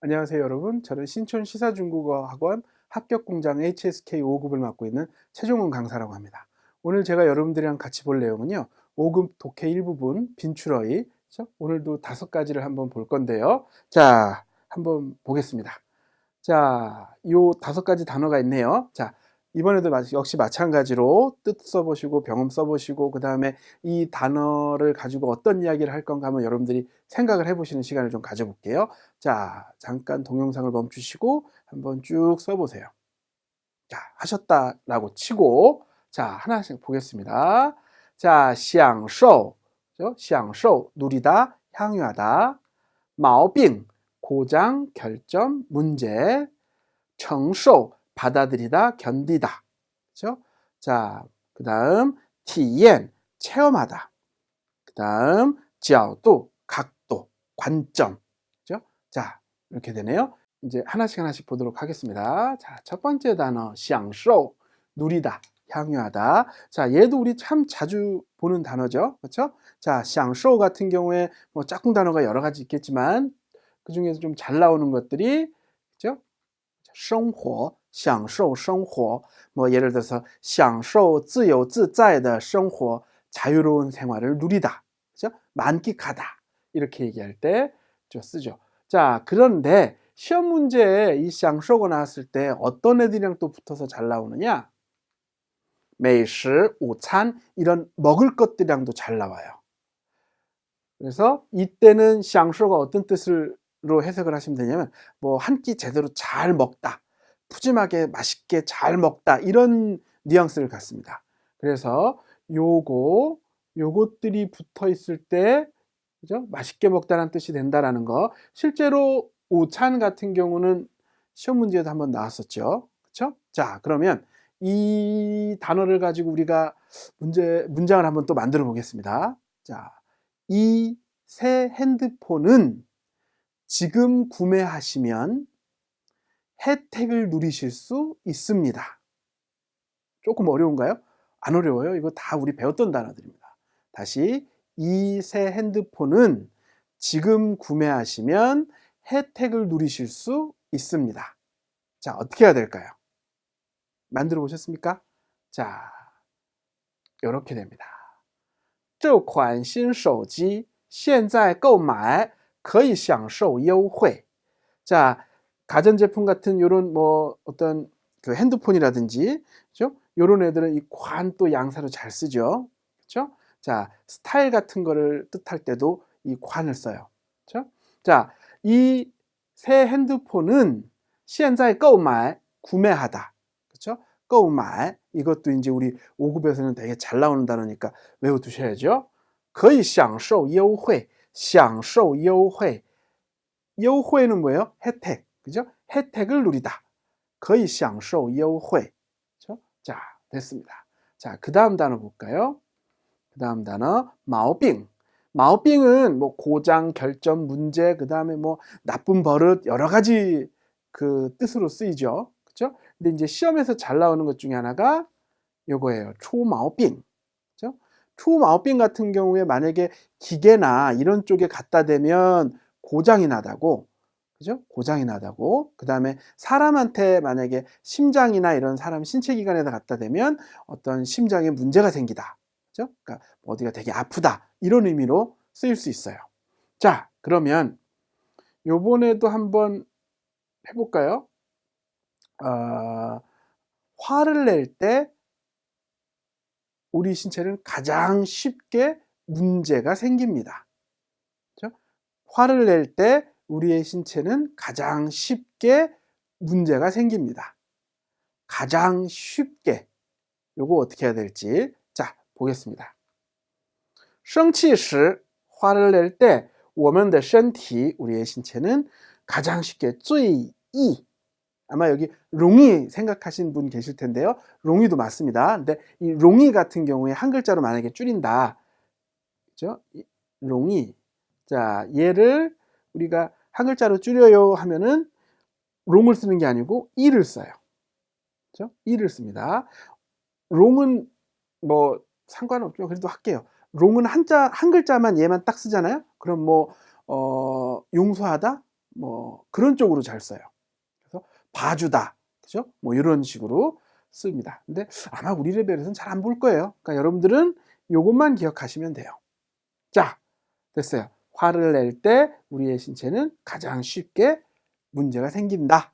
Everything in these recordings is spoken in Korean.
안녕하세요 여러분. 저는 신촌 시사중국어학원 합격공장 HSK 5급을 맡고 있는 최종훈 강사라고 합니다. 오늘 제가 여러분들이랑 같이 볼 내용은요 5급 독해 일부분 빈출어의 그렇죠? 오늘도 다섯 가지를 한번 볼 건데요. 자 한번 보겠습니다. 자요 다섯 가지 단어가 있네요. 자 이번에도 마- 역시 마찬가지로 뜻 써보시고 병음 써보시고 그 다음에 이 단어를 가지고 어떤 이야기를 할 건가 한번 여러분들이 생각을 해보시는 시간을 좀 가져볼게요. 자, 잠깐 동영상을 멈추시고 한번 쭉 써보세요. 자, 하셨다라고 치고 자, 하나씩 보겠습니다. 자, 享受, 죠? 享受, 누리다, 향유하다. 毛病, 고장, 결점, 문제. 承受, 받아들이다, 견디다. 그죠? 자, 그 다음, TN, 체험하다. 그 다음, 지아오도, 각도, 관점. 그죠? 자, 이렇게 되네요. 이제 하나씩 하나씩 보도록 하겠습니다. 자, 첫 번째 단어, 샹쇼, 누리다, 향유하다. 자, 얘도 우리 참 자주 보는 단어죠. 그렇죠? 자, 샹쇼 같은 경우에 뭐 짝꿍 단어가 여러 가지 있겠지만 그 중에서 좀 잘 나오는 것들이 그죠? 생활, 享受生活. 뭐 예를 들어서 享受自由自在的生活, 자유로운 생활을 누리다. 그죠? 만끽하다. 이렇게 얘기할 때 좀 쓰죠. 자, 그런데 시험 문제에 이 享受가 나왔을 때 어떤 애들이랑 또 붙어서 잘 나오느냐? 美食, 우찬 이런 먹을 것들이랑도 잘 나와요. 그래서 이때는 享受가 어떤 뜻으로 해석을 하시면 되냐면 뭐 한 끼 제대로 잘 먹다. 푸짐하게 맛있게 잘 먹다. 이런 뉘앙스를 갖습니다. 그래서 요거 요것들이 붙어 있을 때 그죠? 맛있게 먹다라는 뜻이 된다라는 거. 실제로 우찬 같은 경우는 시험 문제에도 한번 나왔었죠. 그렇죠? 자, 그러면 이 단어를 가지고 우리가 문제 문장을 한번 또 만들어 보겠습니다. 자, 이 새 핸드폰은 지금 구매하시면 혜택을 누리실 수 있습니다. 조금 어려운가요? 안 어려워요. 이거 다 우리 배웠던 단어들입니다. 다시 이 새 핸드폰은 지금 구매하시면 혜택을 누리실 수 있습니다. 자, 어떻게 해야 될까요? 만들어 보셨습니까? 자, 이렇게 됩니다. 这款新手机现在购买可以享受优惠. 자, 가전제품 같은 요런 뭐 어떤 그 핸드폰이라든지, 그죠? 요런 애들은 이 관 또 양사로 잘 쓰죠. 그죠? 자, 스타일 같은 거를 뜻할 때도 이 관을 써요. 그죠? 자, 이 새 핸드폰은 现在购买 구매하다. 그죠? 购买 이것도 이제 우리 5급에서는 되게 잘 나오는 단어니까 외워 두셔야죠. 可以享受优惠,享受优惠.优惠는 뭐예요? 혜택. 그죠? 혜택을 누리다. 거의 享受 요회. 그죠? 자, 됐습니다. 자, 그 다음 단어 볼까요? 그 다음 단어 마오빙. 마오빙은 뭐 고장, 결점, 문제, 그 다음에 뭐 나쁜 버릇 여러 가지 그 뜻으로 쓰이죠. 그죠? 근데 이제 시험에서 잘 나오는 것 중에 하나가 요거예요. 초마오빙. 초마오빙 같은 경우에 만약에 기계나 이런 쪽에 갖다 대면 고장이 나다고 그죠? 고장이 나다고. 그 다음에 사람한테 만약에 심장이나 이런 사람 신체 기관에다 갖다 대면 어떤 심장에 문제가 생기다. 그죠? 그러니까 어디가 되게 아프다. 이런 의미로 쓰일 수 있어요. 자, 그러면 요번에도 한번 해볼까요? 어, 화를 낼 때 우리 신체는 가장 쉽게 문제가 생깁니다. 그죠? 화를 낼때 우리의 신체는 가장 쉽게 문제가 생깁니다. 가장 쉽게. 요거 어떻게 해야 될지. 자, 보겠습니다. 生气时 화를 낼 때, 我们的身体 우리의 신체는 가장 쉽게 最易 아마 여기 롱이 생각하신 분 계실 텐데요. 롱이도 맞습니다. 근데 이 롱이 같은 경우에 한 글자로 만약에 줄인다. 그죠? 이 롱이. 자, 얘를 우리가 한 글자로 줄여요 하면은 롱을 쓰는 게 아니고 이를 써요. 그죠? 이를 씁니다. 롱은 뭐 상관없죠. 그래도 할게요. 롱은 한자 한 글자만 얘만 딱 쓰잖아요. 그럼 뭐 어, 용서하다, 뭐 그런 쪽으로 잘 써요. 그래서 봐주다. 그죠? 뭐 이런 식으로 씁니다. 근데 아마 우리 레벨에서는 잘 안 볼 거예요. 그러니까 여러분들은 요것만 기억하시면 돼요. 자, 됐어요. 화를 낼 때 우리의 신체는 가장 쉽게 문제가 생긴다.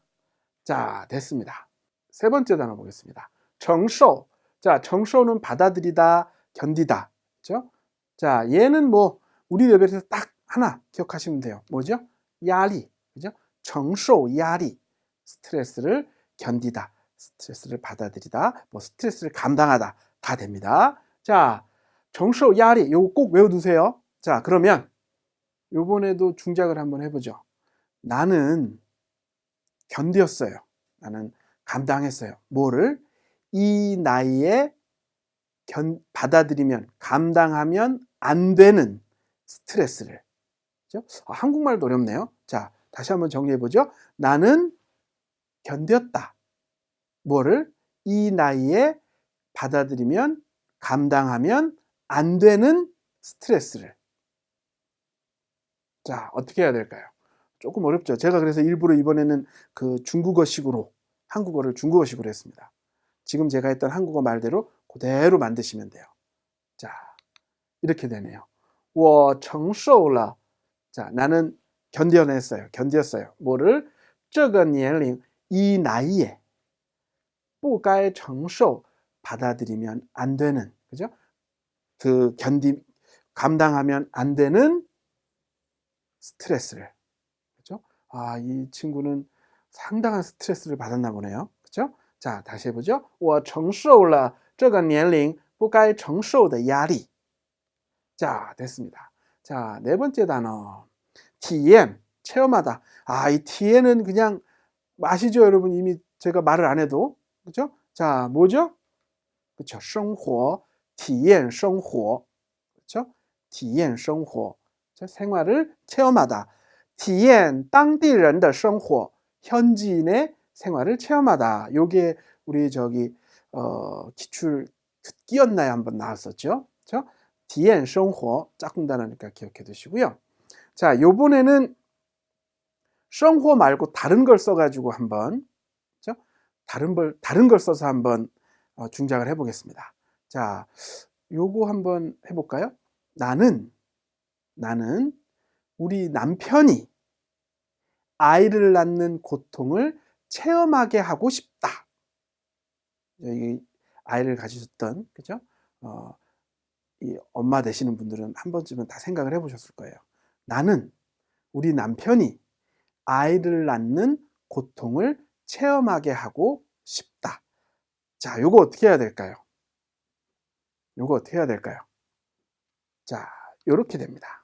자, 됐습니다. 세 번째 단어 보겠습니다. 정쇼. 자, 정쇼는 받아들이다, 견디다. 그죠? 자, 얘는 뭐 우리 레벨에서 딱 하나 기억하시면 돼요. 뭐죠? 야리. 그죠? 정쇼 야리. 스트레스를 견디다. 스트레스를 받아들이다. 뭐 스트레스를 감당하다. 다 됩니다. 자, 정쇼 야리. 요거 꼭 외워 두세요. 자, 그러면 요번에도 중작을 한번 해보죠. 나는 견디었어요. 나는 감당했어요. 뭐를? 이 나이에 견, 받아들이면, 감당하면 안 되는 스트레스를. 그죠? 아, 한국말도 어렵네요. 자, 다시 한번 정리해보죠. 나는 견뎠다. 뭐를? 이 나이에 받아들이면, 감당하면 안 되는 스트레스를. 자, 어떻게 해야 될까요? 조금 어렵죠. 제가 그래서 일부러 이번에는 그 중국어식으로 한국어를 중국어식으로 했습니다. 지금 제가 했던 한국어 말대로 그대로 만드시면 돼요. 자, 이렇게 되네요. 我承受了. 자, 나는 견뎌냈어요. 견뎠어요. 뭐를? 这个年龄, 이 나이에 不该承受 받아들이면 안 되는, 그죠? 그 견디 감당하면 안 되는 스트레스를. 그죠? 아, 이 친구는 상당한 스트레스를 받았나 보네요. 그죠? 자, 다시 해보죠. 我承受了这个年龄不该承受的压力. 자, 됐습니다. 자, 네 번째 단어. TM, 체험하다. 아, 이 TM은 그냥 아시죠, 여러분? 이미 제가 말을 안 해도. 그죠? 자, 뭐죠? 그쵸. 生活, 体验 生活. 그쵸? 体验 生活. 생활을 체험하다. 디엔 땅디런의 생활, 현지인의 생활을 체험하다. 요게 우리 저기 어, 기출 듣기였나요? 한번 나왔었죠. 그렇죠? 디엔 생활 짝꿍 단어니까 기억해 두시고요. 자, 요번에는 생활 말고 다른 걸 써가지고 한번 그렇죠? 다른 걸 다른 걸 써서 한번 어, 중작을 해보겠습니다. 자, 요거 한번 해볼까요? 나는 나는 우리 남편이 아이를 낳는 고통을 체험하게 하고 싶다. 여기 아이를 가지셨던 그죠? 어, 이 엄마 되시는 분들은 한 번쯤은 다 생각을 해보셨을 거예요. 나는 우리 남편이 아이를 낳는 고통을 체험하게 하고 싶다. 자, 요거 어떻게 해야 될까요? 요거 어떻게 해야 될까요? 자, 요렇게 됩니다.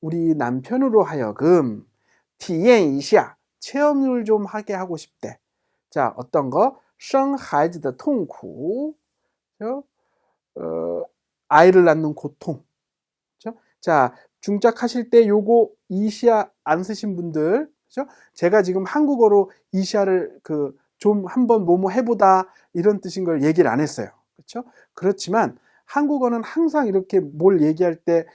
우리 남편으로 하여금 体验一下 체험을 좀 하게 하고 싶대. 자, 어떤 거? 生孩子的痛苦. 어, 아이를 낳는 고통. 그죠? 자, 중작하실 때 요거 이시아 안 쓰신 분들, 그죠? 제가 지금 한국어로 이시아를 그 좀 한번 뭐뭐 해보다 이런 뜻인 걸 얘기를 안 했어요. 그렇죠? 그렇지만 한국어는 항상 이렇게 뭘 얘기할 때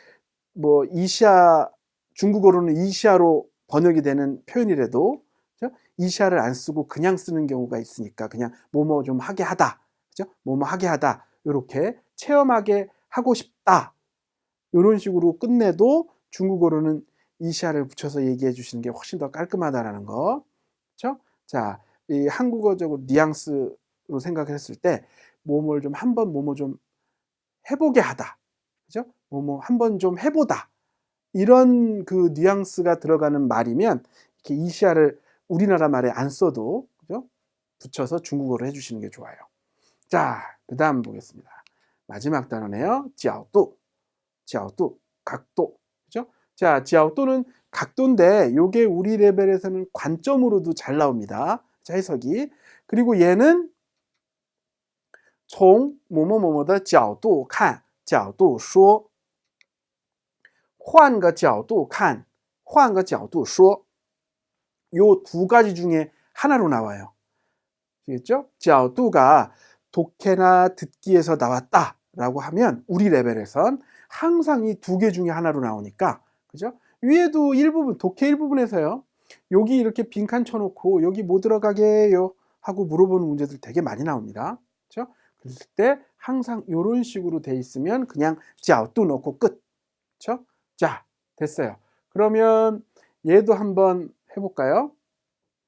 뭐 이시아 중국어로는 이시아로 번역이 되는 표현이라도 그죠? 이시아를 안 쓰고 그냥 쓰는 경우가 있으니까 그냥 뭐뭐 좀 하게 하다. 그죠? 뭐뭐 하게 하다. 이렇게 체험하게 하고 싶다. 이런 식으로 끝내도 중국어로는 이시아를 붙여서 얘기해 주시는 게 훨씬 더 깔끔하다라는 거. 그렇죠? 자, 이 한국어적으로 뉘앙스로 생각했을 때 뭐뭘 좀 한번 뭐뭐 좀 해보게 하다. 그죠? 뭐뭐 한번 좀 해보다. 이런 그 뉘앙스가 들어가는 말이면 이렇게 이시아를 우리나라 말에 안 써도 그죠? 붙여서 중국어로 해주시는 게 좋아요. 자, 그 다음 보겠습니다. 마지막 단어네요. 지아오도. 지아오도. 각도. 그죠? 자, 지아오도는 각도인데 요게 우리 레벨에서는 관점으로도 잘 나옵니다. 자, 해석이. 그리고 얘는 从某某某某的角度看角度说 换个角度看换个角度说요 두 가지 중에 하나로 나와요. 아시겠죠? 角度가 독해나 듣기에서 나왔다라고 하면 우리 레벨에선 항상 이 두 개 중에 하나로 나오니까 그죠? 위에도 일부분 독해 일부분에서요. 여기 이렇게 빈칸 쳐놓고 여기 뭐 들어가게요 하고 물어보는 문제들 되게 많이 나옵니다. 그죠? 그랬을 때 항상 이런 식으로 돼 있으면 그냥 角도 넣고 끝. 그죠? 자, 됐어요. 그러면 얘도 한번 해볼까요?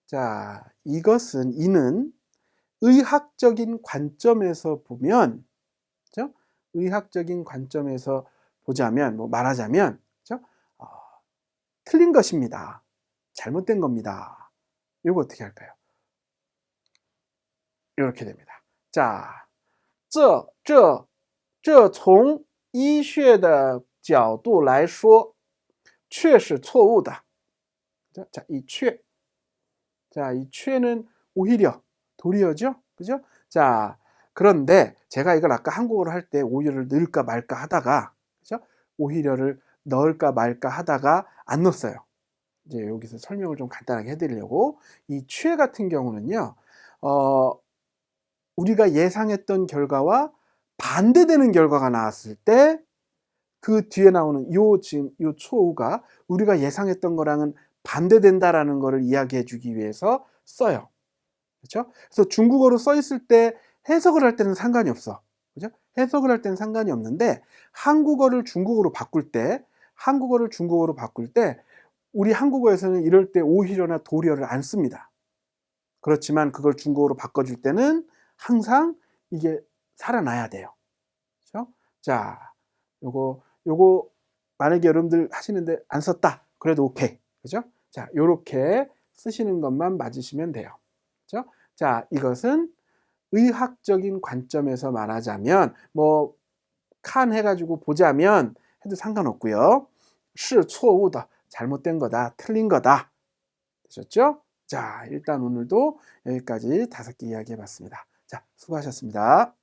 자, 이것은 이는 의학적인 관점에서 보면, 그죠? 의학적인 관점에서 보자면, 뭐 말하자면, 그죠? 어, 틀린 것입니다. 잘못된 겁니다. 이거 어떻게 할까요? 이렇게 됩니다. 자, 这这这从医学的 角度来说确是错误的. 자, 자, 이 최. 자, 이 최는 오히려 도리어죠? 그죠? 자, 그런데 제가 이걸 아까 한국어로 할 때 오히려를 넣을까 말까 하다가 그죠? 오히려를 넣을까 말까 하다가 안 넣었어요. 이제 여기서 설명을 좀 간단하게 해드리려고 이 최 같은 경우는요, 어, 우리가 예상했던 결과와 반대되는 결과가 나왔을 때 그 뒤에 나오는 요 지금 요 초우가 우리가 예상했던 거랑은 반대된다라는 것을 이야기해 주기 위해서 써요. 그렇죠? 그래서 중국어로 써 있을 때 해석을 할 때는 상관이 없어. 그죠? 해석을 할 때는 상관이 없는데 한국어를 중국어로 바꿀 때 한국어를 중국어로 바꿀 때 우리 한국어에서는 이럴 때 오히려나 도리어를 안 씁니다. 그렇지만 그걸 중국어로 바꿔줄 때는 항상 이게 살아나야 돼요. 그렇죠? 자, 요거 요거 만약에 여러분들 하시는데 안 썼다. 그래도 오케이. 그죠? 자, 요렇게 쓰시는 것만 맞으시면 돼요. 그죠? 자, 이것은 의학적인 관점에서 말하자면 뭐 칸 해가지고 보자면 해도 상관없고요. 시 초우다 잘못된 거다 틀린 거다 되셨죠? 자 일단 오늘도 여기까지 다섯 개 이야기해봤습니다. 자 수고하셨습니다.